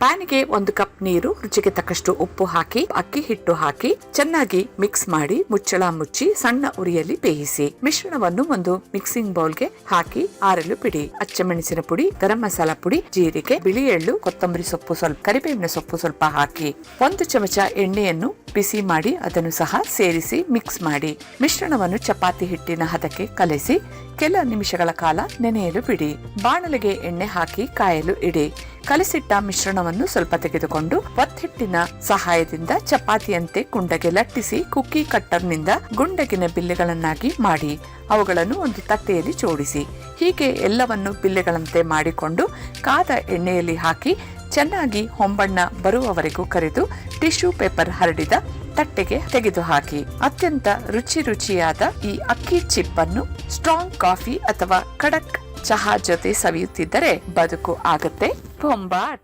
ಪ್ಯಾನ್ಗೆ ಒಂದು ಕಪ್ ನೀರು, ರುಚಿಗೆ ತಕ್ಕಷ್ಟು ಉಪ್ಪು ಹಾಕಿ, ಅಕ್ಕಿ ಹಿಟ್ಟು ಹಾಕಿ, ಚೆನ್ನಾಗಿ ಮಿಕ್ಸ್ ಮಾಡಿ ಮುಚ್ಚಳ ಮುಚ್ಚಿ ಸಣ್ಣ ಉರಿಯಲ್ಲಿ ಬೇಯಿಸಿ. ಮಿಶ್ರಣವನ್ನು ಒಂದು ಮಿಕ್ಸಿಂಗ್ ಬೌಲ್ಗೆ ಹಾಕಿ ಆರಲು ಬಿಡಿ. ಅಚ್ಚಮೆಣಸಿನ ಪುಡಿ, ಗರಂ ಮಸಾಲ ಪುಡಿ, ಜೀರಿಗೆ ಬಿಳಿ ಎಳ್ಳು ಕೊತ್ತಂಬರಿ ಸೊಪ್ಪು ಸ್ವಲ್ಪ, ಕರಿಬೇವಿನ ಸೊಪ್ಪು ಸ್ವಲ್ಪ ಹಾಕಿ. ಒಂದು ಚಮಚ ಎಣ್ಣೆಯನ್ನು ಬಿಸಿ ಮಾಡಿ ಅದನ್ನು ಸಹ ಸೇರಿಸಿ ಮಿಕ್ಸ್ ಮಾಡಿ. ಮಿಶ್ರಣವನ್ನು ಚಪಾತಿ ಹಿಟ್ಟಿನ ಹದಕ್ಕೆ ಕಲಸಿ, ಕೆಲ ನಿಮಿಷಗಳ ಕಾಲ ನೆನೆಯಲು ಬಿಡಿ. ಬಾಣಲೆಗೆ ಎಣ್ಣೆ ಹಾಕಿ ಕಾಯಲು ಇಡಿ. ಕಲಸಿಟ್ಟ ಮಿಶ್ರಣವನ್ನು ಸ್ವಲ್ಪ ತೆಗೆದುಕೊಂಡು ಒತ್ತಿಟ್ಟಿನ ಸಹಾಯದಿಂದ ಚಪಾತಿಯಂತೆ ಕುಂಡಗೆ ಲಟ್ಟಿಸಿ ಕುಕ್ಕಿ ಕಟ್ಟರ್ನಿಂದ ಗುಂಡಗಿನ ಬಿಲ್ಲೆಗಳನ್ನಾಗಿ ಮಾಡಿ, ಅವುಗಳನ್ನು ಒಂದು ತಟ್ಟೆಯಲ್ಲಿ ಜೋಡಿಸಿ. ಹೀಗೆ ಎಲ್ಲವನ್ನು ಬಿಲ್ಲೆಗಳಂತೆ ಮಾಡಿಕೊಂಡು ಕಾದ ಎಣ್ಣೆಯಲ್ಲಿ ಹಾಕಿ ಚೆನ್ನಾಗಿ ಹೊಂಬಣ್ಣ ಬರುವವರೆಗೂ ಕರೆದು ಟಿಶ್ಯೂ ಪೇಪರ್ ಹರಡಿದ ತಟ್ಟೆಗೆ ತೆಗೆದುಹಾಕಿ. ಅತ್ಯಂತ ರುಚಿ ರುಚಿಯಾದ ಈ ಅಕ್ಕಿ ಚಿಪ್ಪನ್ನು ಸ್ಟ್ರಾಂಗ್ ಕಾಫಿ ಅಥವಾ ಖಡಕ್ ಚಹಾ ಜೊತೆ ಸವಿಯುತ್ತಿದ್ದರೆ ಬದುಕು ಆಗತ್ತೆ. ಬೊಂಬಾಟ್.